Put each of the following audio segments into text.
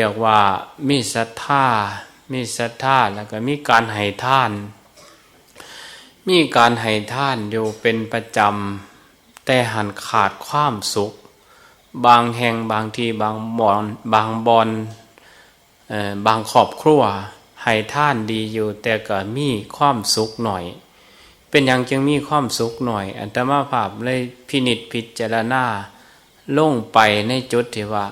เรียกว่ามีศรัทธามีศรัทธาแล้วก็มีการให้ท่าน มีการให้ท่านอยู่เป็นประจำแต่หันขาดความสุข บางแห่งบางทีบางบอนบางบอนบางครอบครัวให้ท่านดีอยู่ แต่ก็มีความสุขหน่อย เป็นอย่างจึงมีความสุขหน่อย อัตมาภาพเลยพินิจพิจารณาลงไปในจุดที่ว่า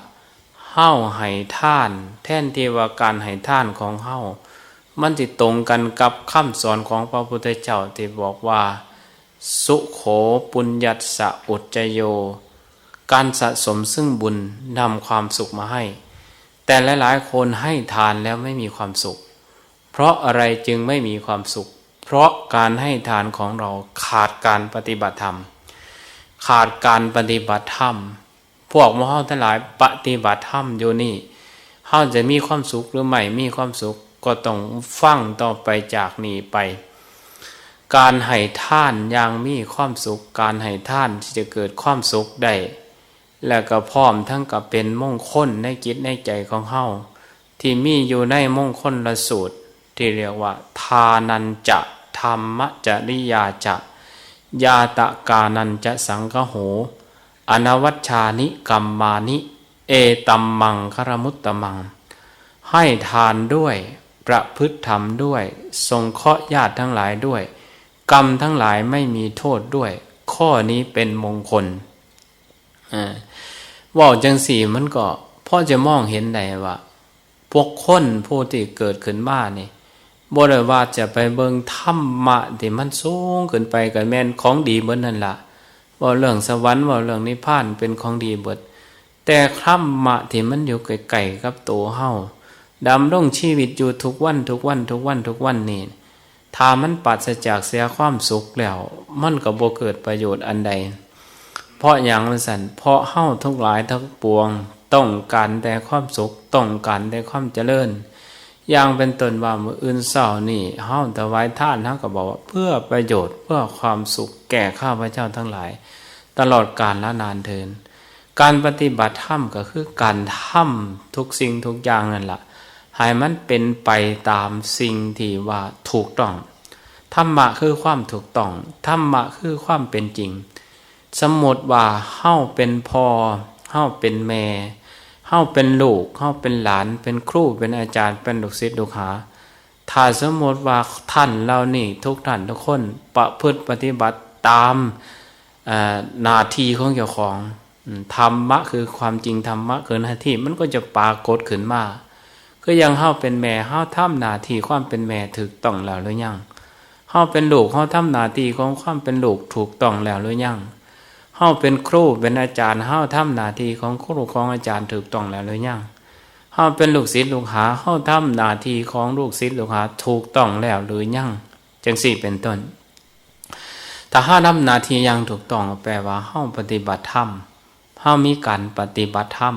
เฮ้าให้ท่าน แท่นเทวาการให้ท่านของเฮ้ามันติตรงกันกับคำสอนของพระพุทธเจ้าที่บอกว่า สุโขปุญญัสสะอุจโย การสะสมซึ่งบุญนำความสุขมาให้ แต่หลายๆ คนให้ทานแล้วไม่มีความสุข เพราะอะไรจึงไม่มีความสุข เพราะการให้ทานของเราขาดการปฏิบัติธรรม ขาดการปฏิบัติธรรม พวกมหาทั้งหลายปฏิบัติธรรมอยู่นี่เฮาจะมีความสุขหรือไม่มีความสุขก็ต้องฟังต่อไปจากนี้ไป การให้ท่านอย่างมีความสุข การให้ท่านที่จะเกิดความสุขได้และก็พร้อมทั้งกับเป็นมงคลในจิตในใจของเฮาที่มีอยู่ในมงคลละสูตร ที่เรียกว่า ทานันจะธรรมจริยาจะยาตะกานันจะสังกโห อนวัชชานิกัมมานิ เอตัมมังคารมุตตมัง ให้ทานด้วย ประพฤติธรรมด้วยทรงเคราะห์ญาติทั้งหลายด้วย กรรมทั้งหลายไม่มีโทษด้วย ข้อนี้เป็นมงคลว่าจังสี่มันก็พ่อจะมองเห็นได้ว่า พวกคนผู้ที่เกิดขึ้นมานี่บ่ได้ว่าจะไปเบิงธรรมะที่มันสูงขึ้นไปกับแม่นของดีเบิดนั่นล่ะ ว่าเรื่องสวรรค์ว่าเรื่องนิพพานเป็นของดีเบิด แต่ธรรมะที่มันอยู่ไกลๆกับโตเฮาดำรงชีวิตอยู่ทุกวันทุกวันทุกวันทุกวันนี่ถ้ามันปัสจากเสียความสุขแล้ว มันก็บ่เกิดประโยชน์อันใด เพราะอย่างมันสันเพราะเฮาทุกหลายทั้งปวง ต้องการแต่ความสุข ต้องการแต่ความเจริญ อย่างเป็นต้นว่ามืออื่นเศร้านี่เฮาถวายท่านเฮาก็บอกว่าเพื่อประโยชน์เพื่อความสุขแก่ข้าพเจ้าทั้งหลาย ตลอดกาลและนานเทิน การปฏิบัติธรรมก็คือการทำทุกสิ่งทุกอย่างนั่นแหละให้มันเป็นไปตามสิ่งที่ว่าถูกต้องธรรมะคือความถูกต้องธรรมะคือความเป็นจริง สมมติว่าเฮ้าเป็นพ่อเฮ้าเป็นแม่ เฮ้าเป็นลูกเฮ้าเป็นหลาน เป็นครูเป็นอาจารย์เป็นลูกศิษย์ลูกหาถ้าสมมติว่าท่านเรานี่ทุกท่านทุกคนประพฤติปฏิบัติตามหน้าที่ของเจ้าของธรรมะคือความจริงธรรมะคือหน้าที่มันก็จะปรากฏขึ้นมาก็ยังเฮาเป็นแม่เฮาทำหน้าที่ความเป็นแม่ถูกต้องแล้วหรือยังเฮาเป็นลูกเฮาทำหน้าที่ของความเป็นลูกถูกต้องแล้วหรือยัง เฮาเป็นครูเป็นอาจารย์เฮาทำหน้าที่ของครูของอาจารย์ถูกต้องแล้วหรือยังเฮาเป็นลูกศิษย์ลูกหาเฮาทำหน้าที่ของลูกศิษย์ลูกหาถูกต้องแล้วหรือยังจังสี่เป็นต้น ถ้าห้าทำหน้าที่ยังถูกต้องแปลว่าเฮาปฏิบัติธรรมเฮามีการปฏิบัติธรรม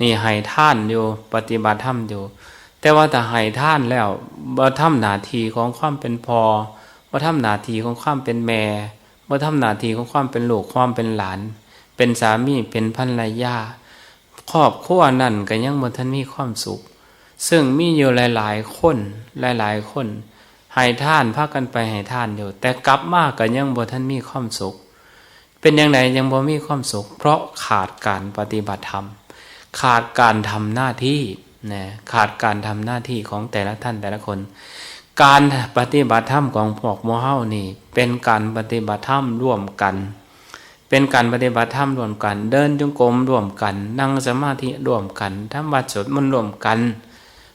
นี่ให้ท่านอยู่ปฏิบัติธรรมอยู่ แต่ว่าถ้าให้ท่านแล้วบ่ทำหน้าที่ของความเป็นพอบ่ทำหน้าที่ของความเป็นแม่ บ่ทำหน้าที่ของความเป็นลูกความเป็นหลาน เป็นสามีเป็นภรรยาครอบครัวนั่นก็ยังบ่ทันมีความสุข ซึ่งมีอยู่หลาย ๆ คนหลาย ๆ คนให้ท่านพากันไปให้ท่านอยู่ แต่กลับมาก็ยังบ่ทันมีความสุข เป็นอย่างไรยังบ่มีความสุข เพราะขาดการปฏิบัติธรรม ขาดการทำหน้าที่นะขาดการทำหน้าที่ของแต่ละท่านแต่ละคน การปฏิบัติธรรมของพวกโมเฮานี่ เป็นการปฏิบัติธรรมร่วมกัน เป็นการปฏิบัติธรรมร่วมกัน เดินจงกรมร่วมกัน นั่งสมาธิร่วมกันทำวัดสดมันร่วมกัน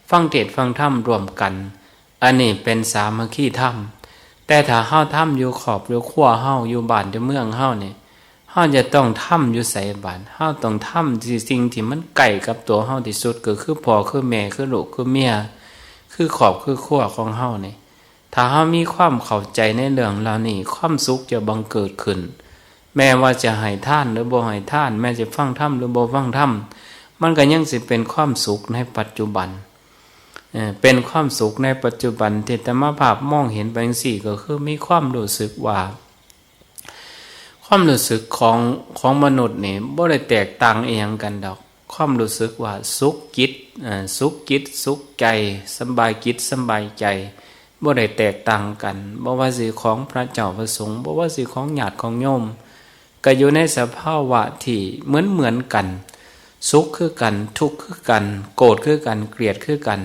ฟังเทศฟังธรรมร่วมกัน อันนี้เป็นสามัคคีธรรม แต่ถ้าเฮาทำอยู่ขอบอยู่ขั้วเฮาอยู่บ้านอยู่เมืองเฮาเนี่ยเฮาจะต้องทำอยู่ใส่บานเฮาต้องทำสิ่งที่มันใกล้กับตัวเฮาที่สุดก็คือพ่อคือแม่คือลูกคือเมีย คือขอบคือขั้วของเฮานี่ ถ้าเฮามีความเข้าใจในเรื่องเหล่านี้ ความสุขจะบังเกิดขึ้น แม้ว่าจะให้ท่านหรือบ่ให้ท่าน แม้จะฟังธรรมหรือบ่ฟังธรรมมันก็ยังสิเป็นความสุขในปัจจุบัน เป็นความสุขในปัจจุบันที่ธรรมภาพมองเห็นไปสี่ก็คือมีความรู้สึกว่า ความรู้สึกของของมนุษย์นี่บ่ได้แตกต่างเองกันดอก ความรู้สึกว่าสุขจิตสุขจิตสุขใจสบายจิตสบายใจบ่ได้แตกต่างกันบ่ว่าสิของพระเจ้าประสงค์บ่ว่าสิของญาติของโยมก็อยู่ในสภาวะที่เหมือนเหมือนกัน สุขคือกัน ทุกข์คือกัน โกรธคือกันเกลียดคือกัน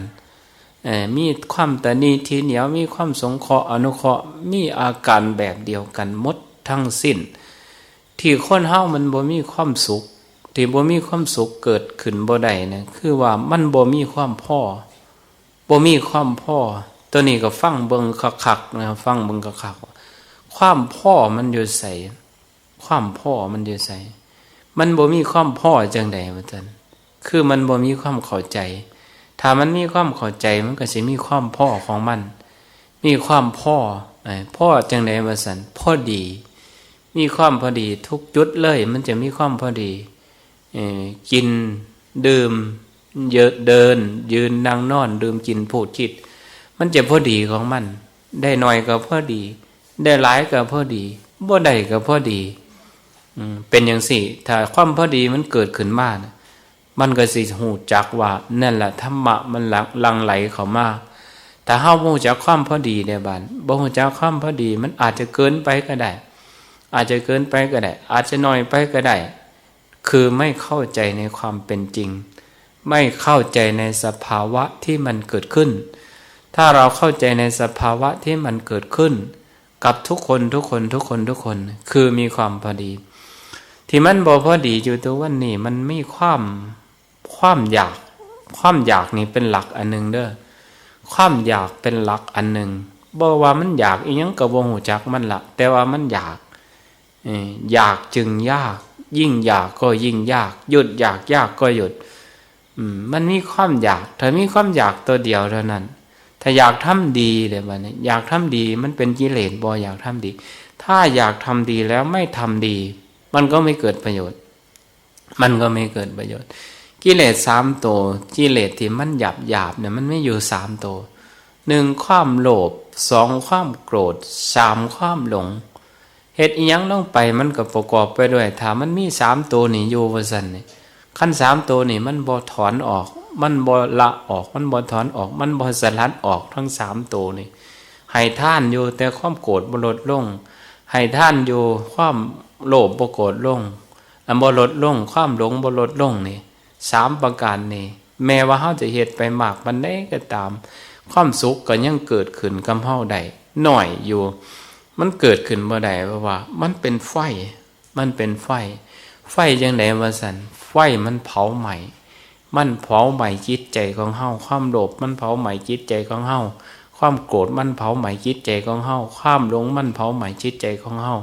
มีความตนีทีเหนียวมีความสงเคราะห์อนุเคราะห์มีอาการแบบเดียวกันมดทั้งสิ้น ที่คนเฮามันบ่มีความสุข ที่บ่มีความสุขเกิดขึ้นบ่ได้นะคือว่ามันบ่มีความพ่อบ่มีความพ่อ ตัวนี้ก็ฟังเบิงคักๆนะฟังเบิงคักๆความพ่อมันอยู่ใส่ความพ่อมันอยู่ใส่มันบ่มีความพ่อจังใดว่าจันคือมันบ่มีความเข้าใจ ถ้ามันมีความเข้าใจมันก็สิมีความพ่อของมัน มีความพ่อพ่อจังใดว่าสันพ่อดี มีความพอดีทุกจุดเลย มันจะมีความพอดี กินดื่มเยอะเดิน ยืนนั่งนอนดื่มกินพูดคิด มันจะพอดีของมัน ได้หน่อยก็พอดี ได้หลายก็พอดีบ่ได้ก็พอดีเป็นอย่างสี่ ถ้าความพอดีมันเกิดขึ้นมานะมันก็สิหูจักว่านั่นแหละธรรมะมันหลังไหลเข้ามาแต่เฮาบ่จักความพอดีในบ้านบ่ฮู้จักความพอดี มันอาจจะเกินไปก็ได้ อาจจะเกินไปก็ได้ อาจจะน้อยไปก็ได้ คือไม่เข้าใจในความเป็นจริง ไม่เข้าใจในสภาวะที่มันเกิดขึ้น ถ้าเราเข้าใจในสภาวะที่มันเกิดขึ้น กับทุกคนทุกคนทุกคนทุกคน คือมีความพอดี ที่มันบอพอดีอยู่ตัววันนี้มันไม่ความความอยาก ความอยากนี่เป็นหลักอันหนึ่งเด้อความอยากเป็นหลักอันหนึ่งบอกว่ามันอยากอีหยังกับวงหูจักมันละแต่ว่ามันอยากอยากจึงยาก ยิ่งอยากก็ยิ่งยาก หยุดอยากยากก็หยุดมันมีความอยากถ้ามีความอยากตัวเดียวเท่านั้น ถ้าอยากทำดีเลยวันนี้อยากทำดีมันเป็นกิเลสบออยากทำดี ถ้าอยากทำดีแล้วไม่ทำดี มันก็ไม่เกิดประโยชน์ มันก็ไม่เกิดประโยชน์ กิเลสสามตัวกิเลสที่มันหยาบหยาบเนี่ยมันไม่อยู่สามตัวหนึ่งความโลภสองความโกรธสามความหลง เหตุอียังต้องไปมันก็ประกอบไปด้วยถ้ามันมีสามตัวนี่อยู่วสันนี่ขั้นสามตัวนี่มันบอถอนออก มันบละออก มันบถอนออก มันบสลัดออกทั้งสามตัวนี่ให้ท่านอยู่แต่ความโกรธบลดลงให้ท่านอยู่ความโลภบโกรธลงอันบลดลง ความหลงบลดลงนี่สามประการนี่แม้ว่าเขาจะเหตุไปมากมันได้ก็ตาม ความสุขก็ยังเกิดขึ้นกำเฮาได้หน่อยอยู่ มันเกิดขึ้นเมื่อใดเพราะว่า มันเป็นไฟ มันเป็นไฟ ไฟยังไงมาสันไฟมันเผาใหม่ มันเผาใหม่จิตใจของเฮาความโลภมันเผาใหม่จิตใจของเฮาความโกรธมันเผาใหม่จิตใจของเฮาความหลงมันเผาใหม่จิตใจของเฮา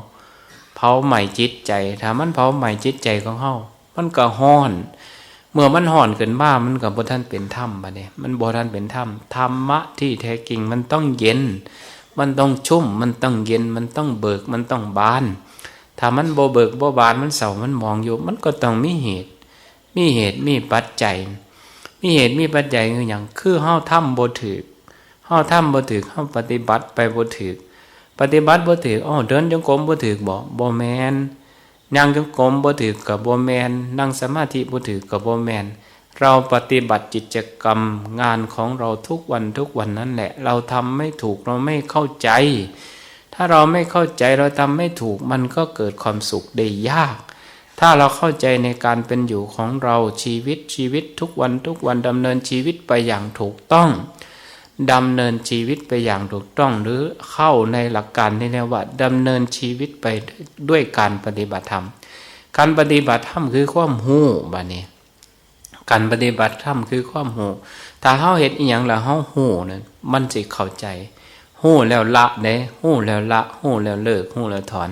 เผาใหม่จิตใจถ้ามันเผาใหม่จิตใจของเฮามันก็ห้อน เมื่อมันห่อนเกินบ้ามันกับบท่านเป็นถ้ำบะเนี่ยมันบท่านเป็นถ้ำธรรมะที่แท้จริงมันต้องเย็น มันต้องชุ่ม มันต้องเย็น มันต้องเบิก มันต้องบาน ถ้ามันโบเบิกโบบาน มันเศร้ามันมองอยู่ มันก็ต้องมีเหตุ มีเหตุ มีปัจจัย มีเหตุ มีปัจจัยคืออย่าง คือเฮาทำโบถือเฮาทำบถือเฮาปฏิบัติไปบถือปฏิบัติบ่ถืออ๋อเดินจงกรมบ่ถือบ่บ่แมนนั่งจงกรมบ่ถือกับบ่แมนนั่งสมาธิบ่ถือกับบ่แมน เราปฏิบัติจิตกรรมงานของเราทุกวันทุกวันนั่นแหละ เราทำไม่ถูกเราไม่เข้าใจ ถ้าเราไม่เข้าใจเราทำไม่ถูกมันก็เกิดความสุขได้ยาก ถ้าเราเข้าใจในการเป็นอยู่ของเราชีวิตชีวิตทุกวันทุกวันดำเนินชีวิตไปอย่างถูกต้องดำเนินชีวิตไปอย่างถูกต้องหรือเข้าในหลักการที่เรียกว่าดำเนินชีวิตไปด้วยการปฏิบัติธรรม การปฏิบัติธรรมคือความหูบานี้ การปฏิบัติธรรมคือความหูถ้าเฮาเห็นอีหยังแล้วเฮาหูนั่นมันสิเข้าใจหูแล้วละเด้หูแล้วละหูแล้วเลิกหูแล้วถอน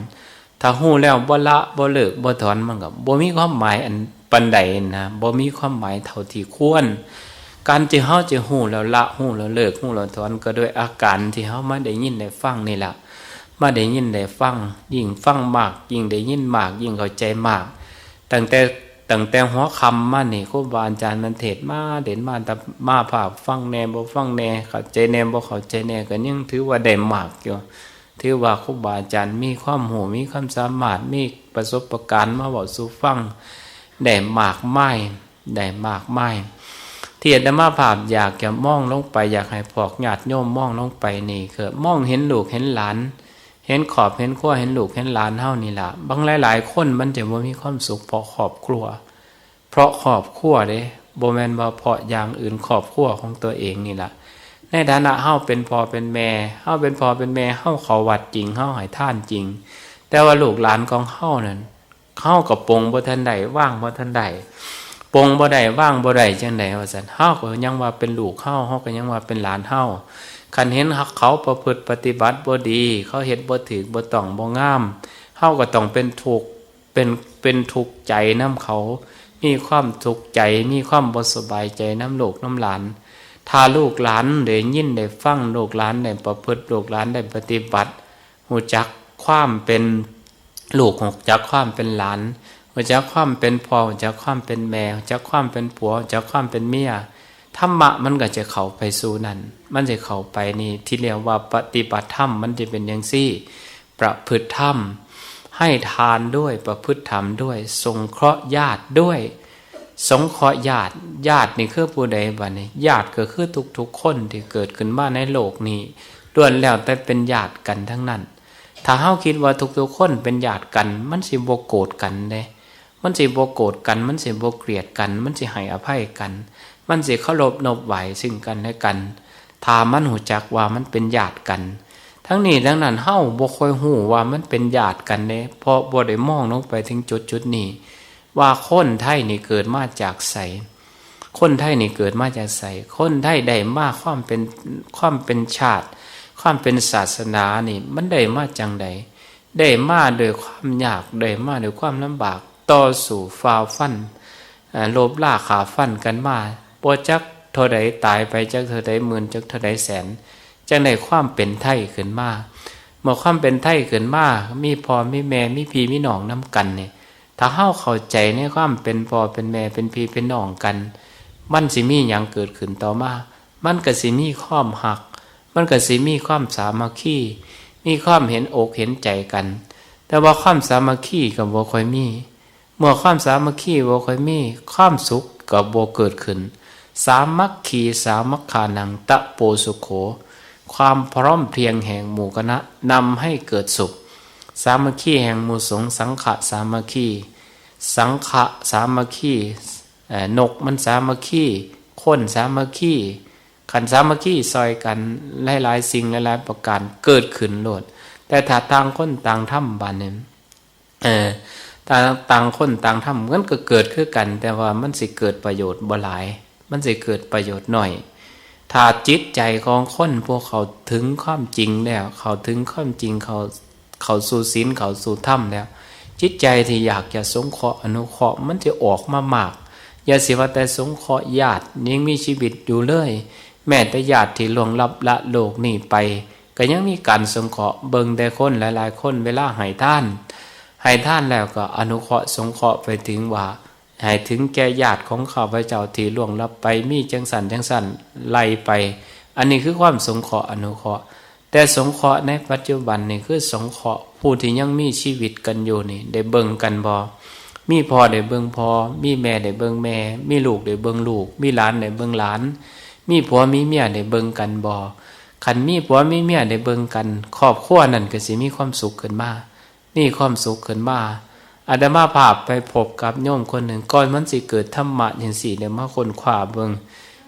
ถ้าหูแล้วบ่ละบ่เลิกบ่ถอนมันก็บ่มีความหมายอันปันใดนะบ่มีความหมายเท่าที่ควร การที่เฮาจะหูแล้วละหูแล้วเลิกหูแล้วถอนก็ด้วยอาการที่เฮามาได้ยินได้ฟังนี่แหละมาได้ยินได้ฟังยิ่งฟังมาก ยิ่งได้ยินมาก ยิ่งเข้าใจมากตั้งแต่ ตั้งแต่หัวคำมานี่ครูบาอาจารย์มันเทศมาเด่นมาแต่มาภาพฟังแน่บ่ฟังแน่เข้าใจแน่บ่เข้าใจแน่ก็ยังถือว่าได้มากอยู่ถือว่าครูบาอาจารย์มีความหูมีความสามารถมีประสบะการณ์มาบอกสู่ฟังได้มากไม้ได้มากไมายที่อาตมาภาพอยากจะมองลงไป อยากให้พวกญาติโยมมองลงไปนี่คือมองเห็นลูกเห็นหลาน เห็นขอบเห็นขั้วเห็นลูกเห็นหลานเท่านี่ล่ะบางหลายๆคนมันจะว่มีความสุขเพราะครอบครัว เพราะครอบครัวเด้โบแมนว่าเพาะอย่างอื่นครอบครัวของตัวเองนี่ล่ะในฐานะเฮาเป็นพ่อเป็นแม่เฮาเป็นพ่อเป็นแม่เฮาขาวัดจริงเฮาหายท่านจริง แต่ว่าลูกหลานของเฮานั้นเฮากับปงบ่ทันใดว่างบ่ทันใดปงบ่ได้ว่างบ่ได้จังไดว่าซั่นเฮาก็ยังว่าเป็นลูกเฮาเฮาก็ยังว่าเป็นหลานเฮา คันเห็นเขาประพฤติปฏิบัติบ่ดี เขาเฮ็ดบ่ถูกบ่ต้องบ่งามเฮาก็ต้องเป็นทุกเป็นเป็นทุกใจนํเขา มีความทุกใจมีความบ่สบายใจน้ำลูกน้ำหลานถ้าลูกหลานได้ยินได้ฟังลูกหลานได้ประพฤติลูกหลานได้ปฏิบัติหูจักความเป็นลูกหูจักความเป็นหลานหูจักความเป็นพ่อหูจักความเป็นแม่หูจักความเป็นผัวหูจักความเป็นเมีย ธรรมะมันก็จะเข้าไปสู่นั้นมันจะเข้าไปนี่ที่เรียกว่าปฏิบัติธรรมมันจะเป็นอย่างซี่ ประพฤติธรรม ให้ทานด้วยประพฤติธรรมด้วย สงเคราะห์ญาติด้วย สงเคราะห์ญาติญาตินี่คือผู้ใดบ้านี้ญาติก็คือทุกๆคนที่เกิดขึ้นมาในโลกนี้ล้วนแล้วแต่เป็นญาติกันทั้งนั้น ถ้าเฮาคิดว่าทุกๆคนเป็นญาติกัน มันสิบ่โกรธกันเด้มันสิบ่โกรธกัน มันสิบ่เกลียดกัน มันสิให้อภัยกัน มันสิเคารพนบไหวซึ่งกันและกันถามมันหูจักว่ามันเป็นญาติกัน ทั้งนี้ทั้งนั้นเฮาบ่ค่อยฮู้ว่ามันเป็นญาติกันเด้เพราะบ่ได้มองลงไปถึงจุดจุดนี้ ว่าคนไทยนี่เกิดมาจากใสคนไทยนี่เกิดมาจากใสคนไทยได้มาความเป็นความเป็นชาติ ความเป็นศาสนานี่ มันได้มาจังใดได้มาโดยความยากได้มาโดยความลำบากต่อสู่ฟาฟันโลบล่าขาฟันกันมา ปวจักเท่าใดตายไปจักเท่าใดหมื่นจักเท่าใดแสนจังได้ความเป็นไทยขึ้นมาเมื่อความเป็นไทยขึ้นมามีพ่อมีแม่มีพี่มีน้องน้กันเนี่ยถ้าเฮาเข้าใจในความเป็นพ่อเป็นแม่เป็นพี่เป็นน้องกัน มันสิมีอย่างเกิดขึ้นต่อมา มันก็สิมีความหัก มันก็สิมีความสามัคคีมีความเห็นอกเห็นใจกัน แต่ว่าความสามัคคีกับบ่ค่อยมี เมื่อความสามัคคีบ่ค่อยมี ความสุขกับบ่เกิดขึ้น สามัคคีสามัคคานังตะโปสุโข ความพร้อมเพรียงแห่งหมู่คณะนำให้เกิดสุข สามัคคีแห่งหมู่สงสังฆะสามัคคี สังฆะสามัคคีนกมันสามัคคีคนสามัคคีขันสามัคคีซอยกันหลายๆสิ่งหลายๆประการเกิดขึ้นโลด แต่ถ้าต่างคนต่างทำบานเนี่ยเออต่างต่างคนต่างทำมันก็เกิดขึ้นกัน แต่ว่ามันสิเกิดประโยชน์บ่หลาย มันสิเกิดประโยชน์หน่อย ถ้าจิตใจของคนพวกเขาถึงความจริงแล้ว เขาถึงความจริงเขาเขาสู่ศีลเขาสู่ธรรมแล้ว จิตใจที่อยากจะสงเคราะห์อนุเคราะห์มันจะออกมามากอย่าสิว่าแต่สงเคราะห์ญาติยังมีชีวิตอยู่เลย แม้แต่ญาติที่ล่วงลับละโลกนี่ไป ก็ยังมีการสงเคราะห์เบิ่งแต่คนหลายๆ คนเวลาให้ท่านให้ท่านแล้วก็อนุเคราะห์สงเคราะห์ไปถึงว่า ให้ถึงแก่ญาติของข้าพเจ้าที่ล่วงลับไปมีจังสันจังสันไล่ไป อันนี้คือความสงเคราะห์อนุเคราะห์ แต่สงเคราะห์ในปัจจุบันนี่คือสงเคราะห์ผู้ที่ยังมีชีวิตกันอยู่นี่ได้เบิ่งกันบ่มีพ่อได้เบิ่งพ่อมีแม่ได้เบิ่งแม่ มีลูกได้เบิ่งลูก มีหลานได้เบิ่งหลาน มีผัวมีเมียได้เบิ่งกันบ่คันมีผัวมีเมียได้เบิ่งกันครอบครัวนั่นก็สิมีความสุขขึ้นมามีความสุขขึ้นมา อาดมาภาพไปพบกับโยมคนหนึ่งก่อนมันสิเกิดธรรมะอย่างสี่เดี๋ยมาคนขวาเบิง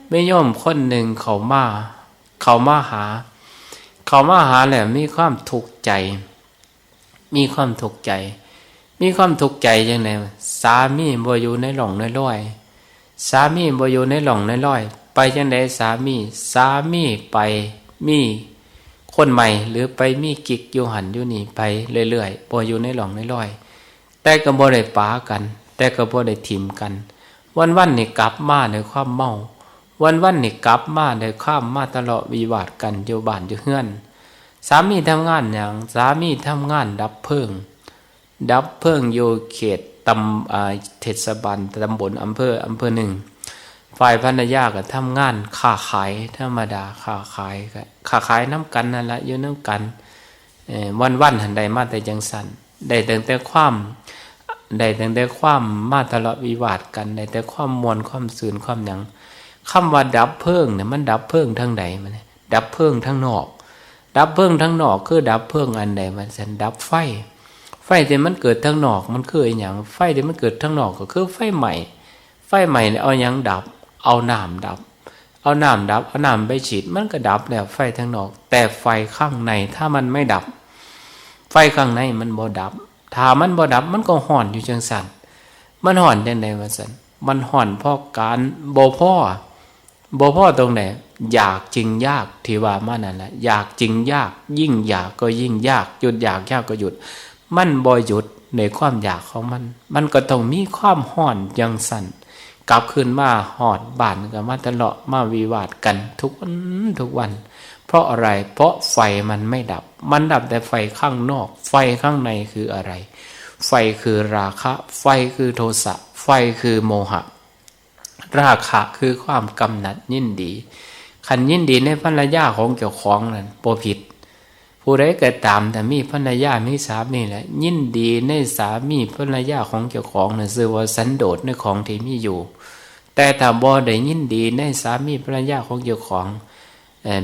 ไม่โยมคนหนึ่งเขามาเขามาหา เขามาหาแหละมีความทุกข์ใจ มีความทุกข์ใจ มีความทุกข์ใจยังไงสามีบ่อยู่ในหล่องในร้อยสามีบ่อยู่ในหล่องในร้อย ไปจังไดสามี สามีไปมีคนใหม่หรือไปมีกิกอยู่หันอยู่นี่ไปเรื่อยๆบ่อยู่ในหล่องในร้อย แต่ก็บ่ได้ปากัน แต่ก็บ่ได้ถิ่มกัน วันวันนี่กลับมาในความเมา วันวันนี่กลับมาในความมาตลอดวิวาทกันอยู่บ้านอยู่เฮือนสามีทำงานอย่างสามีทำงานดับเพลิงดับเพลิงอยู่เขตตำอ่าเทศบาลตำบลอำเภออำเภอหนึ่ง ฝ่ายภรรยาก็ทำงานค้าขายธรรมดาค้าขายค้าขายน้ำกันนั่นแหละอยู่น้ำกันวันวันหันใดมาแต่จังสัน ได้ตั้งแต่ความได้ตั้งแต่ความมาทะเลาะวิวาทกันได้แต่ความมวลความสื่นความหยังคำว่าดับเพลิงเนี่ยมันดับเพลิงทั้งใดมันดับเพลิงทั้งนอก ดับเพลิงทั้งนอกคือดับเพลิงอันใดมันสันดับไฟ ไฟที่มันเกิดทั้งนอกมันคืออย่างไฟที่มันเกิดทั้งนอกก็คือไฟใหม่ ไฟใหม่เนี่ยเอายังดับ เอาน้ำดับ เอาน้ำดับเอาน้ำไปฉีดมันก็ดับแล้วไฟทั้งนอก แต่ไฟข้างในถ้ามันไม่ดับ ไฟข้างในมันบ่ดับถ้ามันบ่ดับมันก็ห่อนอยู่จังสันมันห่อนจังใดวะสันมันห่อนเพราะการบ่พ่อบ่พ่อตรงไหนอยากจริงยากที่ว่ามานั่นแหละอยากจริงยาก ยิ่งอยากก็ยิ่งยากหยุดอยากยากก็หยุด มันบ่หยุดในความอยากของมัน มันก็ต้องมีความห่อนจังสันกลับคืนมาหอดบานกับมาตลอดมาวิวาทกันทุกวันทุกวัน เพราะอะไรเพราะไฟมันไม่ดับ มันดับแต่ไฟข้างนอก ไฟข้างในคืออะไร ไฟคือราคะ ไฟคือโทสะ ไฟคือโมหะ ราคะคือความกำหนัดยินดีขันยินดีในภรรยาของเจ้าของนั่นโปผิด ผู้ใดเกิดตามแต่มีภรรยามีสามีแหละ ยินดีในสามีภรรยาของเจ้าของนั่นคือว่าสันโดษในของที่มีอยู่ แต่ถ้าบ่ได้ยินดีในสามีภรรยาของเจ้าของ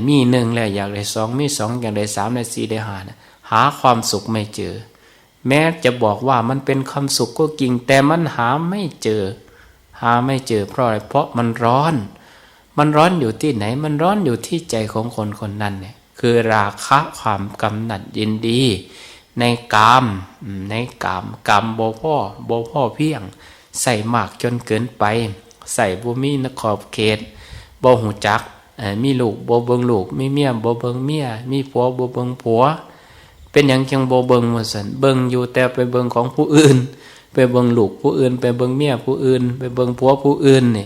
มีหนึ่งแล้วอยากได้สองมีสองอยากได้สามได้สี่ได้ห้านะหาความสุขไม่เจอ แม้จะบอกว่ามันเป็นความสุขก็จริง แต่มันหาไม่เจอ หาไม่เจอเพราะอะไรเพราะมันร้อน มันร้อนอยู่ที่ไหน มันร้อนอยู่ที่ใจของคนคนนั้นเนี่ยคือราคะความกำหนัดยินดี ในกามอืมในกามกามโบพ่อโบพ่อเพียง ใส่มากจนเกินไป ใส่บุมีนขอบเขตบ่หูจัก มีลูกบ่เบิงลูกมีเมียบ่เบิงเมียมีผัวบ่เบิงผัว เป็นอย่างจังบ่เบิงว่าซั่นเบิงอยู่แต่ไปเบิงของผู้อื่น ไปเบิงลูกผู้อื่น ไปเบิงเมียผู้อื่น ไปเบิงผัวผู้อื่นนี่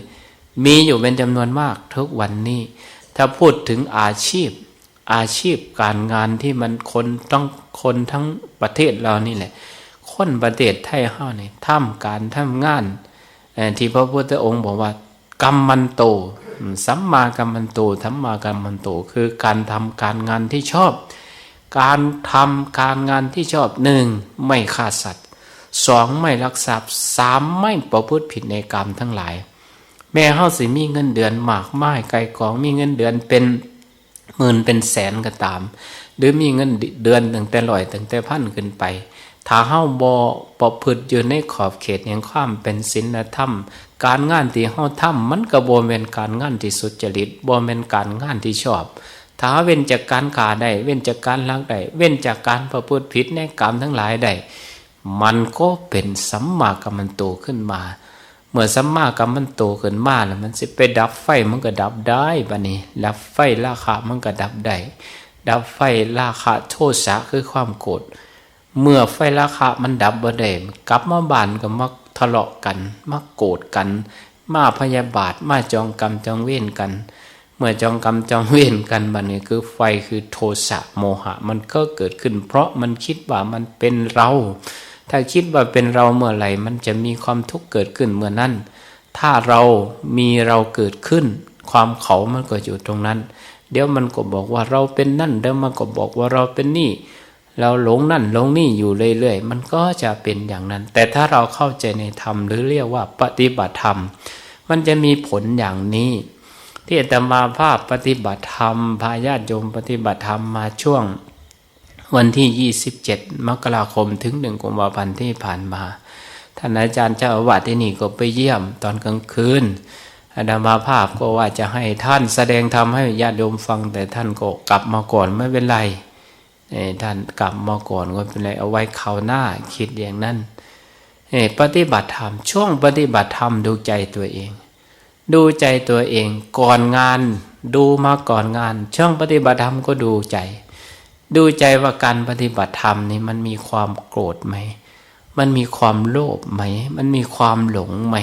มีอยู่เป็นจำนวนมากทุกวันนี้ ถ้าพูดถึงอาชีพ อาชีพการงานที่มันคนต้องคนทั้งประเทศเรานี่แหละ คนประเทศไทยเฮานี่ทำการทำงานที่พระพุทธองค์บอกว่ากรรมมันโต สัมมากัมมันโตสัมมากัมมันโตคือการทำการงานที่ชอบ การทำการงานที่ชอบหนึ่งไม่ฆ่าสัตว์สองไม่ลักทรัพย์สามไม่ประพฤติผิดในกรรมทั้งหลาย แม่เฮาสิมีเงินเดือนมากมายไกลกองมีเงินเดือนเป็นหมื่นเป็นแสนก็ตาม หรือมีเงินเดือนตั้งแต่ร้อยตั้งแต่พันขึ้นไปถ้าเฮาบ่ประพฤติอยู่ในขอบเขตแห่งความเป็นศีลธรรม การงานที่เฮาทำมันก็บ่แม่นการงานที่สุจริตบ่แม่นการงานที่ชอบถ้าเว้นจากการขาได้เว้นจากการลักได้เว้นจากการประพฤติผิดในกรรมทั้งหลายได้มันก็เป็นสัมมากัมมันโตขึ้นมา เมื่อสัมมากัมมันโตขึ้นมาแล้วมันสิไปดับไฟมันก็ดับได้บัดนี้ดับไฟราคะมันก็ดับได้ดับไฟราคะโทสะคือความโกรธเมื่อไฟราคะมันดับบ่ได้กลับมาบ้านก็มา ทะเลาะกันมาโกรธกัน มาพยาบาทมาจองกรรมจองเวรกัน เมื่อจองกรรมจองเวรกันบัดนี้คือไฟคือโทสะโมหะ มันก็เกิดขึ้น เพราะมันคิดว่ามันเป็นเรา ถ้าคิดว่าเป็นเราเมื่อไหร่ มันจะมีความทุกข์เกิดขึ้นเมื่อนั้น ถ้าเรามีเราเกิดขึ้น ความเขามันก็อยู่ตรงนั้น เดี๋ยวมันก็บอกว่าเราเป็นนั่นเดี๋ยวมันก็บอกว่าเราเป็นนี่ เราหลงนั่นหลงนี่อยู่เรื่อยๆ มันก็จะเป็นอย่างนั้น แต่ถ้าเราเข้าใจในธรรมหรือเรียกว่าปฏิบัติธรรม มันจะมีผลอย่างนี้ ที่อาตมาภาพปฏิบัติธรรมพาญาติโยมปฏิบัติธรรมมาช่วง วันที่ 27 มกราคมถึงหนึ่งกุมภาพันธ์ที่ผ่านมาท่านอาจารย์เจ้าอาวาสที่นี่ก็ไปเยี่ยมตอนกลางคืนอาดามาภาพก็ว่าจะให้ท่านแสดงธรรมให้ญาติโยมฟังแต่ท่านก็กลับมาก่อนไม่เป็นไร ท่านกลับมาก่อนก็เป็นไรเอาไว้คราวหน้าคิดอย่างนั้นปฏิบัติธรรมช่วงปฏิบัติธรรมดูใจตัวเอง ดูใจตัวเองก่อนงาน ดูมาก่อนงาน ช่วงปฏิบัติธรรมก็ดูใจ ดูใจว่าการปฏิบัติธรรมนี่มันมีความโกรธไหม มันมีความโลภไหม มันมีความหลงไหม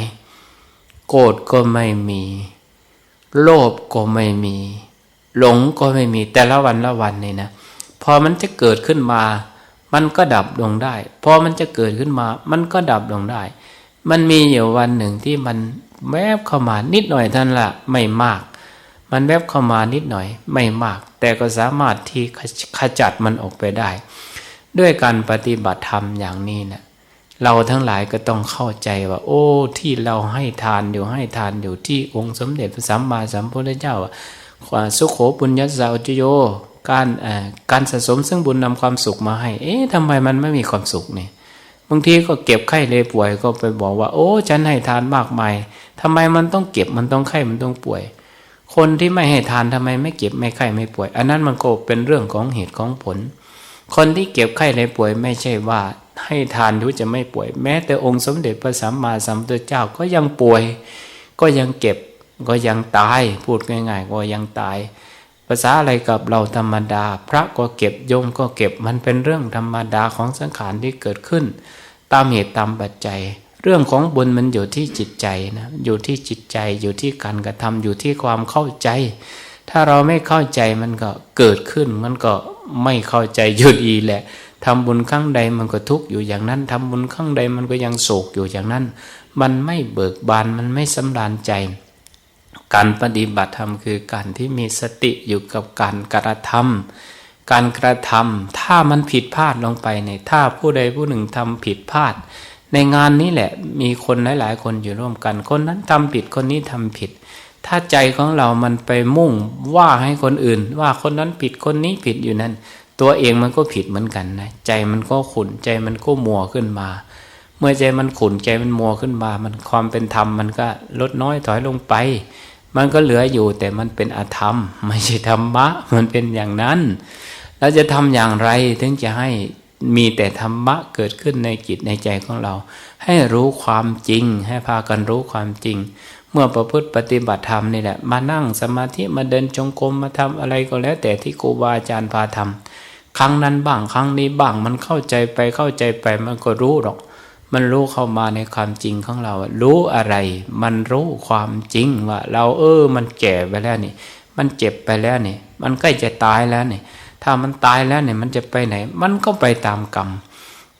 โกรธก็ไม่มี โลภก็ไม่มี หลงก็ไม่มีแต่ละวันละวันนี่นะ พอมันจะเกิดขึ้นมา มันก็ดับลงได้ พอมันจะเกิดขึ้นมา มันก็ดับลงได้ มันมีอยู่วันหนึ่งที่มันแวบเข้ามานิดหน่อยท่านละไม่มาก มันแวบเข้ามานิดหน่อยไม่มาก แต่ก็สามารถที่ขจัดมันออกไปได้ ด้วยการปฏิบัติธรรมอย่างนี้นะเราทั้งหลายก็ต้องเข้าใจว่า โอ้ ที่เราให้ทานอยู่ให้ทานอยู่ที่องค์สมเด็จพระสัมมาสัมพุทธเจ้าว่าสุขโขปุญญาสาวจโย การการสะสมซึ่งบุญนำความสุขมาให้ เอ๊ะทำไมมันไม่มีความสุขเนี่ยบางทีก็เก็บไข้เลยป่วยก็ไปบอกว่า โอ้ ฉันให้ทานมากมายทำไมมันต้องเก็บมันต้องไข้มันต้องป่วย คนที่ไม่ให้ทานทำไมไม่เก็บไม่ไข้ไม่ป่วย อันนั้นมันก็เป็นเรื่องของเหตุของผล คนที่เก็บไข้เลยป่วยไม่ใช่ว่า ให้ทานทุจะไม่ป่วย แม้แต่องค์สมเด็จพระสัมมาสัมพุทธเจ้าก็ยังป่วย ก็ยังเก็บก็ยังตาย พูดง่ายๆก็ยังตาย ภาษาอะไรกับเราธรรมดา พระก็เก็บโยมก็เก็บมันเป็นเรื่องธรรมดาของสังขารที่เกิดขึ้น ตามเหตุตามปัจจัย เรื่องของบุญมันอยู่ที่จิตใจนะอยู่ที่จิตใจอยู่ที่การกระทำอยู่ที่ความเข้าใจ ถ้าเราไม่เข้าใจมันก็เกิดขึ้น มันก็ไม่เข้าใจอยู่ดีแหละทำบุญครั้งใดมันก็ทุกข์อยู่อย่างนั้นทำบุญครั้งใดมันก็ยังโศกอยู่อย่างนั้น มันไม่เบิกบานมันไม่สำราญใจ การปฏิบัติธรรมคือการที่มีสติอยู่กับการกระทำการกระทำถ้ามันผิดพลาดลงไปเนี่ยถ้าผู้ใดผู้หนึ่งทำผิดพลาด ในงานนี้แหละมีคนหลาย ๆ คนอยู่ร่วมกัน คนนั้นทำผิดคนนี้ทำผิด ถ้าใจของเรามันไปมุ่งว่าให้คนอื่น ว่าคนนั้นผิดคนนี้ผิดอยู่นั้น ตัวเองมันก็ผิดเหมือนกันนะใจมันก็ขุนใจมันก็มัวขึ้นมา เมื่อใจมันขุนใจมันมัวขึ้นมา มันความเป็นธรรมมันก็ลดน้อยถอยลงไป มันก็เหลืออยู่แต่มันเป็นอธรรม ไม่ใช่ธรรมะ มันเป็นอย่างนั้น เราจะทำอย่างไรถึงจะให้มีแต่ธรรมะเกิดขึ้นในจิตในใจของเรา ให้รู้ความจริง ให้พากันรู้ความจริง เมื่อประพฤติปฏิบัติธรรมนี่แหละ มานั่งสมาธิมาเดินจงกรมมาทำอะไรก็แล้ว แต่ที่ครูบาอาจารย์พาทำครั้งนั้นบ้างครั้งนี้บ้างมันเข้าใจไปเข้าใจไปมันก็รู้หรอก มันรู้เข้ามาในความจริงของเรา รู้อะไร มันรู้ความจริงว่า เราเออ มันแก่ไปแล้วนี่ มันเจ็บไปแล้วนี่ มันใกล้จะตายแล้วนี่ ถ้ามันตายแล้วเนี่ยมันจะไปไหน มันก็ไปตามกรรม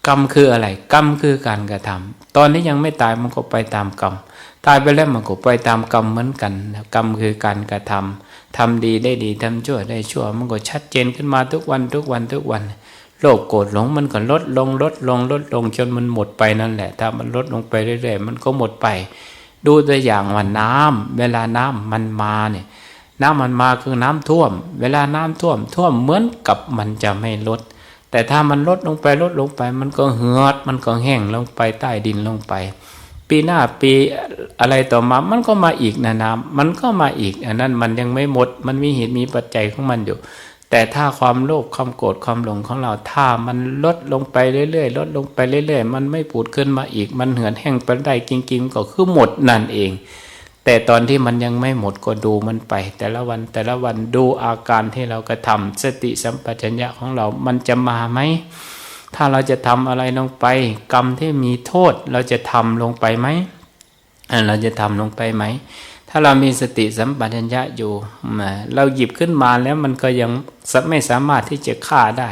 กรรมคืออะไร กรรมคือการกระทำตอนนี้ยังไม่ตายมันก็ไปตามกรรม ตายไปแล้วมันก็ไปตามกรรมเหมือนกัน กรรมคือการกระทำทำดีได้ดีทำชั่วได้ชั่ว มันก็ชัดเจนขึ้นมาทุกวันทุกวันทุกวัน โลภโกรธหลงมันก็ลดลงลดลงลดลงจนมันหมดไปนั่นแหละ ถ้ามันลดลงไปเรื่อยๆมันก็หมดไป ดูตัวอย่างว่าน้ำเวลาน้ำมันมาเนี่ยน้ำมันมาคือน้ำท่วม เวลาน้ำท่วม ท่วมเหมือนกับมันจะไม่ลด แต่ถ้ามันลดลงไปลดลงไป มันก็เหือด มันก็แห้งลงไปใต้ดินลงไป ปีหน้าปีอะไรต่อมา มันก็มาอีกนะน้ำมันก็มาอีกอันนั้นมันยังไม่หมด มันมีเหตุมีปัจจัยของมันอยู่ แต่ถ้าความโลภความโกรธความหลงของเราถ้ามันลดลงไปเรื่อยๆลดลงไปเรื่อย ๆ มันไม่ปูดขึ้นมาอีก มันเหือนแห้งไปได้จริง ๆ ก็คือหมดนั่นเอง แต่ตอนที่มันยังไม่หมดก็ดูมันไป แต่ละวันแต่ละวันดูอาการที่เรากระทาสติสัมปชัญญะของเรามันจะมาไหมถ้าเราจะทำอะไรลงไป กรรมที่มีโทษเราจะทำลงไปไหมเราจะทำลงไปไหม ถ้าเรามีสติสัมปชัญญะอยู่ เราหยิบขึ้นมาแล้วมันก็ยังไม่สามารถที่จะฆ่าได้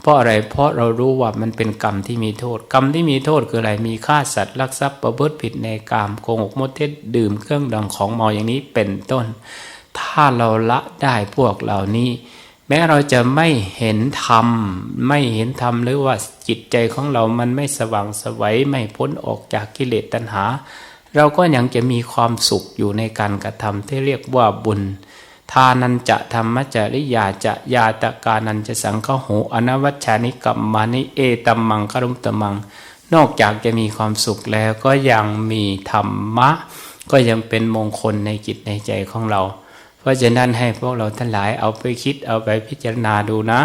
เพราะอะไร เพราะเรารู้ว่ามันเป็นกรรมที่มีโทษ กรรมที่มีโทษคืออะไร มีฆ่าสัตว์ลักทรัพย์ประพฤติผิดในกามโกหกมดเท็จดื่มเครื่องดังของเมาอย่างนี้เป็นต้น ถ้าเราละได้พวกเหล่านี้ แม้เราจะไม่เห็นธรรม ไม่เห็นธรรมหรือว่าจิตใจของเรามันไม่สว่างสวัยไม่พ้นออกจากกิเลสตัณหา เราก็ยังจะมีความสุขอยู่ในการกระทำที่เรียกว่าบุญ ทานันจะธรรมจริยาจะยาตกานันจะสังฆโหอนวัชานิกัมมานิเอตัมมังคารุมตมัง นอกจากจะมีความสุขแล้วก็ยังมีธรรมะ ก็ยังเป็นมงคลในจิตในใจของเรา เพราะฉะนั้นให้พวกเราทั้งหลายเอาไปคิดเอาไปพิจารณาดูนะ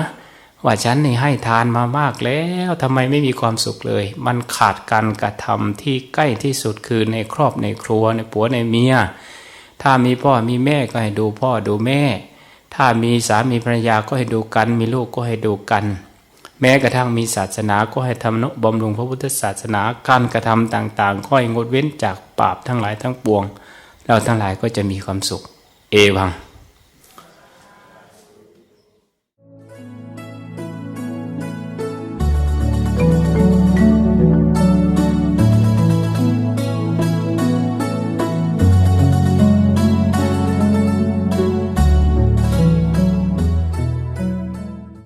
ว่าฉันนี่ให้ทานมามากแล้วทำไมไม่มีความสุขเลย มันขาดการกระทำที่ใกล้ที่สุดคือในครอบในครัวในผัวในเมีย ถ้ามีพ่อมีแม่ก็ให้ดูพ่อดูแม่ ถ้ามีสามีภรรยาก็ให้ดูกัน มีลูกก็ให้ดูกัน แม้กระทั่งมีศาสนาก็ให้ทำนุบำรุงพระพุทธศาสนาการกระทำต่างๆก็ให้งดเว้นจากบาปทั้งหลายทั้งปวง เราทั้งหลายก็จะมีความสุข เอวัง